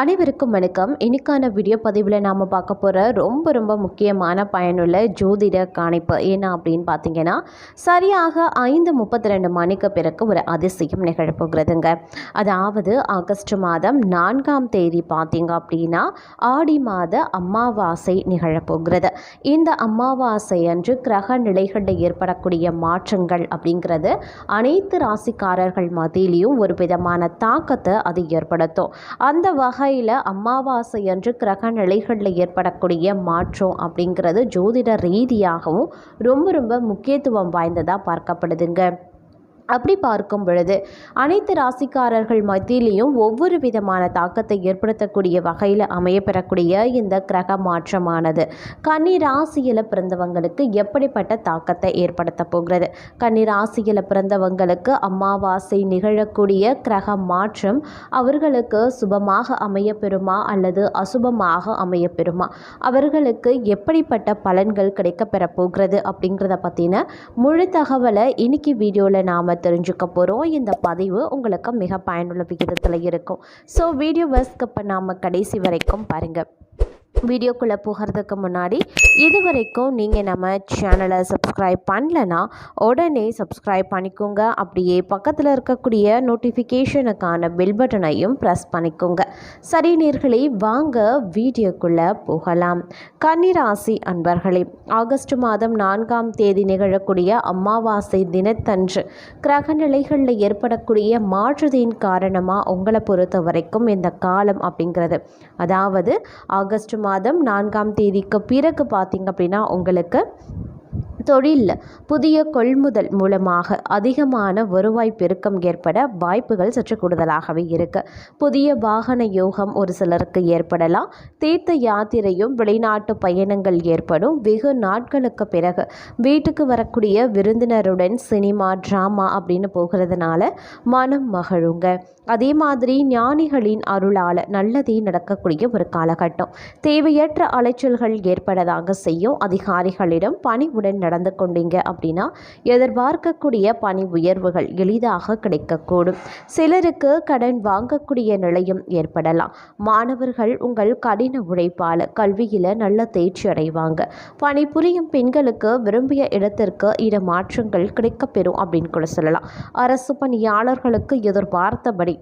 அனைவருக்கும் வணக்கம். இன்னைக்கான வீடியோ பதிவில் நாம் பார்க்க போகிற ரொம்ப ரொம்ப முக்கியமான பயனுள்ள ஜோதிட காணிப்பு என்ன அப்படின்னு பார்த்தீங்கன்னா சரியாக ஐந்து முப்பத்தி ரெண்டு மணிக்கு பிறகு ஒரு அதிசயம் நிகழப்போகிறதுங்க அதாவது ஆகஸ்ட் மாதம் நான்காம் தேதி பார்த்தீங்க அப்படின்னா ஆடி மாத அமாவாசை நிகழப்போகிறது இந்த அமாவாசை அன்று கிரக நிலைகளில் ஏற்படக்கூடிய மாற்றங்கள் அப்படிங்கிறது அனைத்து ராசிக்காரர்கள் மத்தியிலையும் ஒரு விதமான தாக்கத்தை அது ஏற்படுத்தும். அந்த வகை வகையில் அமாவாசை அன்று கிரக நிலைகளில் ஏற்படக்கூடிய மாற்றம் அப்படிங்கிறது ஜோதிட ரீதியாகவும் ரொம்ப ரொம்ப முக்கியத்துவம் வாய்ந்ததாக பார்க்கப்படுதுங்க. அப்படி பார்க்கும் பொழுது அனைத்து ராசிக்காரர்கள் மத்தியிலையும் ஒவ்வொரு விதமான தாக்கத்தை ஏற்படுத்தக்கூடிய வகையில் அமையப்பெறக்கூடிய இந்த கிரக மாற்றமானது. கன்னி ராசியில் பிறந்தவங்களுக்கு எப்படிப்பட்ட தாக்கத்தை ஏற்படுத்த போகிறது? கன்னி ராசியில் பிறந்தவங்களுக்கு அமாவாசை நிகழக்கூடிய கிரக மாற்றம் அவர்களுக்கு சுபமாக அமையப்பெறுமா அல்லது அசுபமாக அமையப்பெறுமா? அவர்களுக்கு எப்படிப்பட்ட பலன்கள் கிடைக்கப்பெற போகிறது அப்படிங்கிறத பற்றின முழு தகவலை இன்னைக்கு வீடியோவில் நாம் தெரிஞ்சுக்க போகிறோம் இந்த பதிவு உங்களுக்கு மிக பயனுள்ள விகிதத்தில் இருக்கும். ஸோ வீடியோவை ஸ்கிப் பண்ணாமல் கடைசி வரைக்கும் பாருங்கள் வீடியோக்குள்ளே போகிறதுக்கு முன்னாடி இது வரைக்கும் நீங்கள் நம்ம சேனலை சப்ஸ்கிரைப் பண்ணலன்னா உடனே சப்ஸ்கிரைப் பண்ணிக்கோங்க. அப்படியே பக்கத்தில் இருக்கக்கூடிய நோட்டிஃபிகேஷனுக்கான பெல் பட்டனையும் ப்ரெஸ் பண்ணிக்கோங்க. சரி நீர்களை வாங்க வீடியோக்குள்ளே போகலாம். கன்னிராசி அன்பர்களே ஆகஸ்ட் மாதம் நான்காம் தேதி நிகழக்கூடிய அமாவாசை தினத்தன்று கிரக நிலைகளில் ஏற்படக்கூடிய மாற்றுதின் காரணமாக உங்களை பொறுத்த வரைக்கும் இந்த காலம் அப்படிங்கிறது. அதாவது ஆகஸ்ட் மாதம் மாதம் நான்காம் தேதிக்கு பிறகு பார்த்திங்க அப்படின்னா உங்களுக்கு தொழிலில் புதிய கொள்முதல் மூலமாக அதிகமான வருவாய் பெருக்கம் ஏற்பட வாய்ப்புகள் சற்று கூடுதலாகவே இருக்கு. புதிய வாகன யோகம் ஒரு சிலருக்கு ஏற்படலாம். தீர்த்த யாத்திரையும் வெளிநாட்டு பயணங்கள் ஏற்படும். வெகு நாட்களுக்கு பிறகு வீட்டுக்கு வரக்கூடிய விருந்தினருடன் சினிமா ட்ராமா அப்படின்னு போகிறதுனால மனம் மகிழுங்க. அதே மாதிரி ஞானிகளின் அருளால் நல்லதே நடக்கக்கூடிய ஒரு காலகட்டம். தேவையற்ற அலைச்சல்கள் ஏற்படதாக செய்யும். அதிகாரிகளிடம் பணிவுடன் நடந்து கொண்டீங்க அப்படின்னா எதிர்பார்க்கக்கூடிய பணி உயர்வுகள் எளிதாக கிடைக்கக்கூடும். சிலருக்கு கடன் வாங்கக்கூடிய நிலையும் ஏற்படலாம். மாணவர்கள் உங்கள் கடின உழைப்பால் கல்வியில் நல்ல தேர்ச்சி அடைவாங்க. பணிபுரியும் பெண்களுக்கு விரும்பிய இடத்திற்கு இடமாற்றங்கள் கிடைக்கப்பெறும் அப்படின்னு கூட சொல்லலாம். அரசு பணியாளர்களுக்கு எதிர்பார்த்தபடி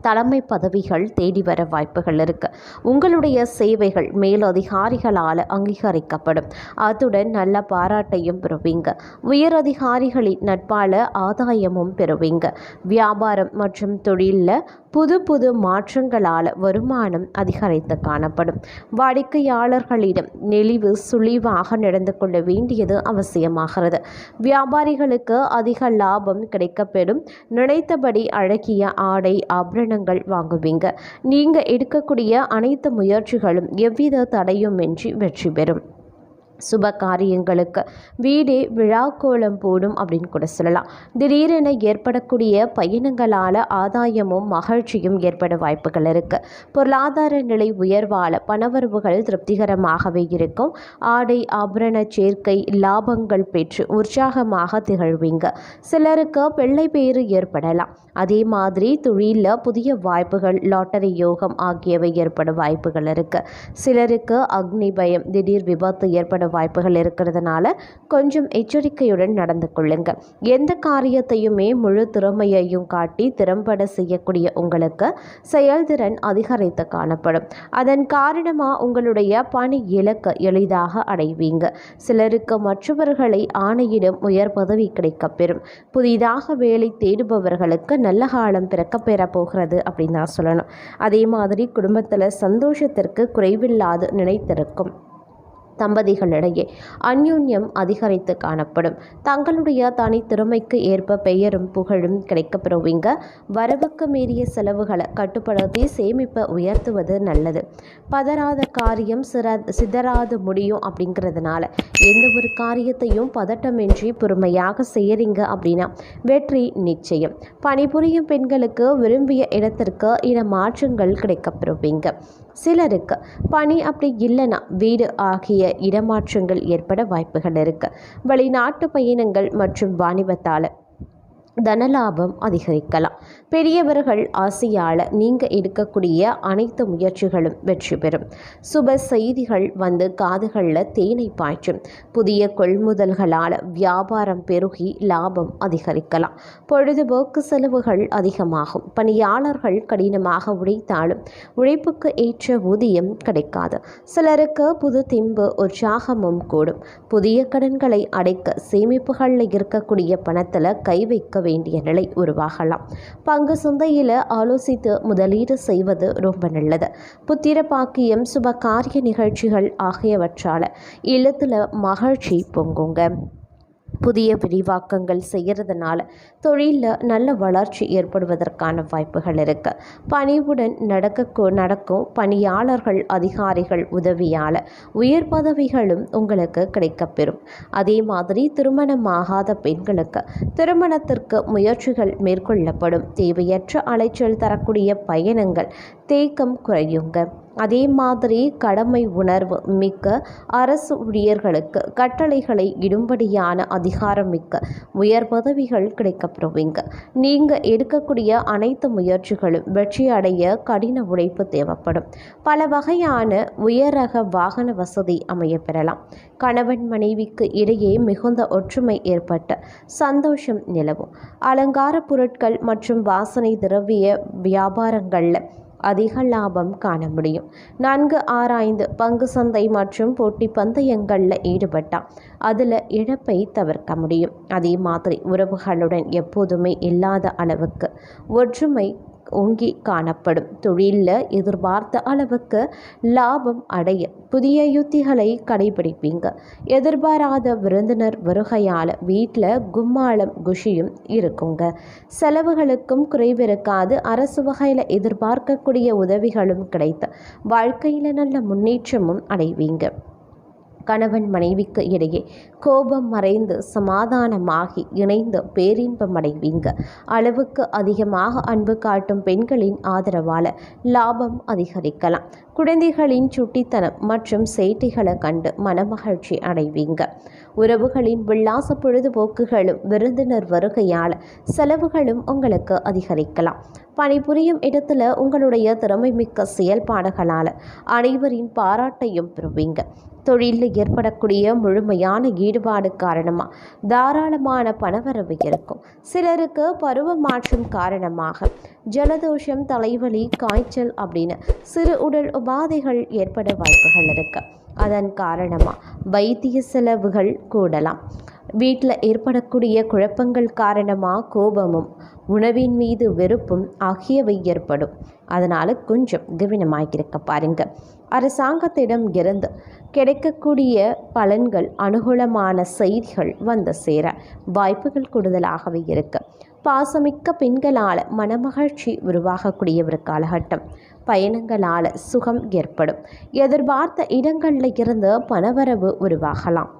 தலைமை பதவிகள் தேடி வர வாய்ப்புகள் இருக்கு. உங்களுடைய சேவைகள் மேலதிகாரிகளால் அங்கீகரிக்கப்படும். அத்துடன் நல்ல பாராட்டையும் பெறுவீங்க. உயர் அதிகாரிகளின் நட்பால ஆதாயமும் பெறுவீங்க. வியாபாரம் மற்றும் தொழிலில் புது புது மாற்றங்களால் வருமானம் அதிகரித்து காணப்படும். வாடிக்கையாளர்களிடம் நெளிவு சுழிவாக நடந்து கொள்ள வேண்டியது அவசியமாகிறது. வியாபாரிகளுக்கு அதிக லாபம் கிடைக்கப்பெறும். நினைத்தபடி அழகிய ஆடை ஆபரணங்கள் வாங்குவீங்க. நீங்கள் எடுக்கக்கூடிய அனைத்து முயற்சிகளும் எவ்வித தடையுமின்றி வெற்றி பெறும். சுப காரியங்களுக்கு வீடே விழாக்கோலம் போடும் அப்படின்னு கூட சொல்லலாம். திடீரென ஏற்படக்கூடிய பயணங்களால் ஆதாயமும் மகிழ்ச்சியும் ஏற்பட வாய்ப்புகள் இருக்குது பொருளாதார நிலை உயர்வால் பணவரவுகள் திருப்திகரமாகவே இருக்கும். ஆடை ஆபரண சேர்க்கை லாபங்கள் பெற்று உற்சாகமாக திகழ்வீங்க. சிலருக்கு பிள்ளை பேறு ஏற்படலாம். அதே மாதிரி தொழிலில் புதிய வாய்ப்புகள் லாட்டரி யோகம் ஆகியவை ஏற்பட வாய்ப்புகள் இருக்குது சிலருக்கு அக்னி பயம் திடீர் விபத்து ஏற்பட வாய்ப்புகள் இருக்கிறதுனால கொஞ்சம் எச்சரிக்கையுடன் நடந்து கொள்ளுங்க. எந்த காரியத்தையுமே முழு திறமையையும் காட்டி திறம்பட செய்யக்கூடிய உங்களுக்கு செயல்திறன் அதிகரித்து காணப்படும். அதன் காரணமாக உங்களுடைய பணி இலக்கு எளிதாக அடைவீங்க. சிலருக்கு மற்றவர்களை ஆணையிடும் உயர் பதவி கிடைக்கப்பெறும். புதிதாக வேலை தேடுபவர்களுக்கு நல்ல காலம் பிறக்க பெற போகிறது அப்படின்னு தான் சொல்லணும். அதே மாதிரி குடும்பத்தில் சந்தோஷத்திற்கு குறைவில்லாது நினைத்திருக்கும் தம்பதிகளிடையே அந்யூன்யம் அதிகரித்து காணப்படும். தங்களுடைய தனித்திறமைக்கு ஏற்ப பெயரும் புகழும் கிடைக்கப்பெறுவீங்க. வரவுக்கு மீறிய செலவுகளை கட்டுப்படுத்தி சேமிப்பை உயர்த்துவது நல்லது. பதறாத காரியம் சிற சிதறாது முடியும் அப்படிங்கிறதுனால எந்த ஒரு காரியத்தையும் பதட்டமின்றி பொறுமையாக செய்யறீங்க அப்படின்னா வெற்றி நிச்சயம். பணிபுரியும் பெண்களுக்கு விரும்பிய இடத்திற்கு இன மாற்றங்கள் கிடைக்கப்பெறுவீங்க. சிலருக்கு பணி அப்படி இல்லைன்னா வீடு ஆகிய இடமாற்றங்கள் ஏற்பட வாய்ப்புகள் இருக்குது வெளிநாட்டு பயணங்கள் மற்றும் வாணிபத்தால் தனலாபம் அதிகரிக்கலாம். பெரியவர்கள் ஆசையால் நீங்கள் எடுக்கக்கூடிய அனைத்து முயற்சிகளும் வெற்றி பெறும். சுப செய்திகள் வந்து காதுகளில் தேனை பாய்ச்சும். புதிய கொள்முதல்களால் வியாபாரம் பெருகி லாபம் அதிகரிக்கலாம். பொழுதுபோக்கு செலவுகள் அதிகமாகும். பணியாளர்கள் கடினமாக உழைத்தாலும் உழைப்புக்கு ஏற்ற ஊதியம் கிடைக்காது. சிலருக்கு புது திம்பு உற்சாகமும் கூடும். புதிய கடன்களை அடைக்க சேமிப்புகளில் இருக்கக்கூடிய பணத்தில் கை வைக்க வேண்டிய நிலை உருவாகலாம். பங்கு சந்தையில் ஆலோசித்து முதலீடு செய்வது ரொம்ப நல்லது. புத்திர பாக்கியம் சுப காரிய நிகழ்ச்சிகள் ஆகியவற்றால் இல்லத்தில் மகிழ்ச்சி பொங்குங்க. புதிய விரிவாக்கங்கள் செய்கிறதுனால தொழிலில் நல்ல வளர்ச்சி ஏற்படுவதற்கான வாய்ப்புகள் இருக்கு. பணிவுடன் நடக்க நடக்கும் பணியாளர்கள் அதிகாரிகள் உதவியால் உயர் பதவிகளும் உங்களுக்கு கிடைக்கப்பெறும் அதே மாதிரி திருமணமாகாத பெண்களுக்கு திருமணத்திற்கு முயற்சிகள் மேற்கொள்ளப்படும். தேவையற்ற அலைச்சல் தரக்கூடிய பயணங்கள் தேக்கம் குறையுங்க. அதே மாதிரி கடமை உணர்வு மிக்க அரசு ஊழியர்களுக்கு கட்டளைகளை இடும்படியான அதிகாரம் மிக்க உயர் பதவிகள் கிடைக்கப்பெறுவீங்க நீங்கள் எடுக்கக்கூடிய அனைத்து முயற்சிகளும் வெற்றி அடைய கடின உழைப்பு தேவைப்படும். பல வகையான உயரக வாகன வசதி அமைய பெறலாம் கணவன் மனைவிக்கு இடையே மிகுந்த ஒற்றுமை ஏற்பட்ட சந்தோஷம் நிலவும். அலங்கார பொருட்கள் மற்றும் வாசனை திரவிய வியாபாரங்களில் அதிக லாபம் காண முடியும். நன்கு ஆராய்ந்து பங்கு சந்தை மற்றும் போட்டி பந்தயங்களில் ஈடுபட்டால் அதில் இழப்பை தவிர்க்க முடியும். அதே மாதிரி உறவுகளுடன் எப்போதுமே இல்லாத அளவுக்கு ஒற்றுமை ஓங்கி காணப்படும் தொழிலில் எதிர்பார்த்த அளவுக்கு லாபம் அடைய புதிய யுத்திகளை கடைபிடிப்பீங்க. எதிர்பாராத விருந்தினர் வருகையால் வீட்டில் கும்மாளம் குஷியும் இருக்குங்க. செலவுகளுக்கும் குறைவிருக்காது. அரசு வகையில் எதிர்பார்க்கக்கூடிய உதவிகளும் கிடைத்த வாழ்க்கையில் நல்ல முன்னேற்றமும் அடைவீங்க. கணவன் மனைவிக்கு இடையே கோபம் மறைந்து சமாதானமாகி இணைந்து பேரின்பம் அடைவீங்க அளவுக்கு அதிகமாக அன்பு காட்டும் பெண்களின் ஆதரவால் லாபம் அதிகரிக்கலாம். குழந்தைகளின் சுட்டித்தனம் மற்றும் சேட்டைகளை கண்டு மனமகிழ்ச்சி அடைவீங்க. உறவுகளின் வில்லாச பொழுதுபோக்குகளும் விருந்தினர் வருகையால் செலவுகளும் உங்களுக்கு அதிகரிக்கலாம். பணிபுரியும் இடத்துல உங்களுடைய திறமை மிக்க செயல்பாடுகளால் அனைவரின் பாராட்டையும் பெறுவீங்க. தொழிலில் ஏற்படக்கூடிய முழுமையான ஈடுபாடு காரணமாக தாராளமான பணவரவு இருக்கும். சிலருக்கு பருவ மாற்றம் காரணமாக ஜலதோஷம் தலைவலி காய்ச்சல் அப்படின்னு சிறு உடல் உபாதைகள் ஏற்பட வாய்ப்புகள் இருக்குது அதன் காரணமாக வைத்திய செலவுகள் கூடலாம். வீட்டில் ஏற்படக்கூடிய குழப்பங்கள் காரணமாக கோபமும் உணவின் மீது வெறுப்பும் ஆகியவை ஏற்படும். அதனால் கொஞ்சம் கவனமாக இருக்க பாருங்க. அரசாங்கத்திடம் இருந்து கிடைக்கக்கூடிய பலன்கள் அனுகூலமான செய்திகள் வந்து சேர வாய்ப்புகள் கூடுதலாகவே இருக்கு. பாசமிக்க பெண்களால் மனமகிழ்ச்சி உருவாகக்கூடிய ஒரு காலகட்டம். பயணங்களால் சுகம் ஏற்படும். எதிர்பார்த்த இடங்களில் இருந்து பணவரவு உருவாகலாம்.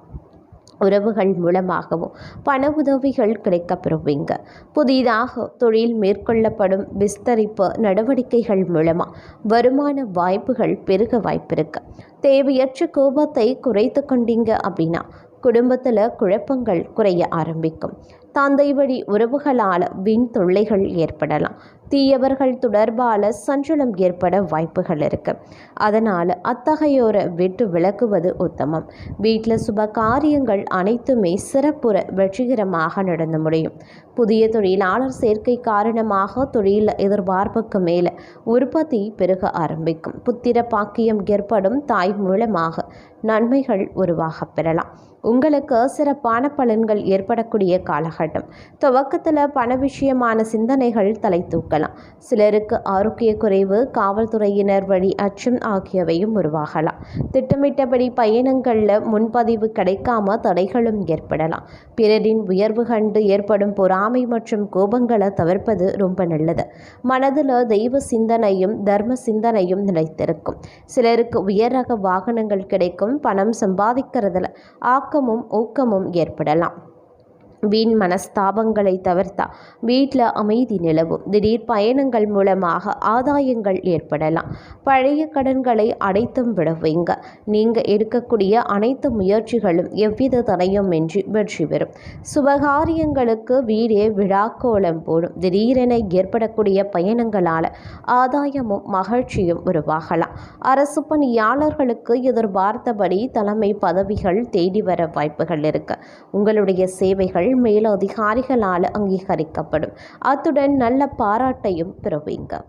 உறவுகள் மூலமாகவும் பண உதவிகள் கிடைக்கப்பெறுவீங்க. புதிதாக தொழில் மேற்கொள்ளப்படும் விஸ்தரிப்பு நடவடிக்கைகள் மூலமாக வருமான வாய்ப்புகள் பெருக வாய்ப்பிருக்கு. தேவையற்ற கோபத்தை குறைத்து கொண்டீங்க அப்படின்னா குடும்பத்தில் குழப்பங்கள் குறைய ஆரம்பிக்கும். தந்தை வழி உறவுகளால் வீண் தொல்லைகள் ஏற்படலாம். தீயவர்கள் தொடர்பால் சஞ்சலம் ஏற்பட வாய்ப்புகள் இருக்கு. அதனால் அத்தகையோரை விட்டு விளக்குவது உத்தமம். வீட்டில் சுப காரியங்கள் அனைத்துமே சிறப்புற வெற்றிகரமாக நடந்து முடியும். புதிய தொழிலாளர் சேர்க்கை காரணமாக தொழில் எதிர்பார்ப்புக்கு மேலே உற்பத்தி பெருக ஆரம்பிக்கும். புத்திர பாக்கியம் ஏற்படும் தாய் மூலமாக நன்மைகள் உருவாக பெறலாம். உங்களுக்கு சிறப்பான பலன்கள் ஏற்படக்கூடிய காலகட்டம். துவக்கத்தில் பண விஷயமான சிந்தனைகள் தலை தூக்கலாம் சிலருக்கு ஆரோக்கிய குறைவு காவல்துறையினர் வழி அச்சம் ஆகியவையும் உருவாகலாம். திட்டமிட்டபடி பயணங்களில் முன்பதிவு கிடைக்காம தடைகளும் ஏற்படலாம். பிறரின் உயர்வு கண்டு ஏற்படும் பொறாமை மற்றும் கோபங்களை தவிர்ப்பது ரொம்ப நல்லது. மனதில் தெய்வ சிந்தனையும் தர்ம சிந்தனையும் நிலைத்திருக்கும். சிலருக்கு உயர் ரக வாகனங்கள் கிடைக்கும் பணம் சம்பாதிக்கிறதுல ஆக்கமும் ஊக்கமும் ஏற்படலாம். வீண் மனஸ்தாபங்களை தவிர்த்தா வீட்டில் அமைதி நிலவும். திடீர் பயணங்கள் மூலமாக ஆதாயங்கள் ஏற்படலாம். பழைய கடன்களை அடைத்தும் விடுவீங்க. நீங்கள் எடுக்கக்கூடிய அனைத்து முயற்சிகளும் எவ்வித தடையுமின்றி வெற்றி பெறும். சுபகாரியங்களுக்கு வீடே விழாக்கோலம் போடும். திடீரென ஏற்படக்கூடிய பயணங்களால் ஆதாயமும் மகிழ்ச்சியும் உருவாகலாம். அரசு பணியாளர்களுக்கு எதிர்பார்த்தபடி தலைமை பதவிகள் தேடி வர வாய்ப்புகள் இருக்கு. உங்களுடைய சேவைகள் மேலதிகாரிகளால் அங்கீகரிக்கப்படும். அத்துடன் நல்ல பாராட்டையும் பெறுவீங்க.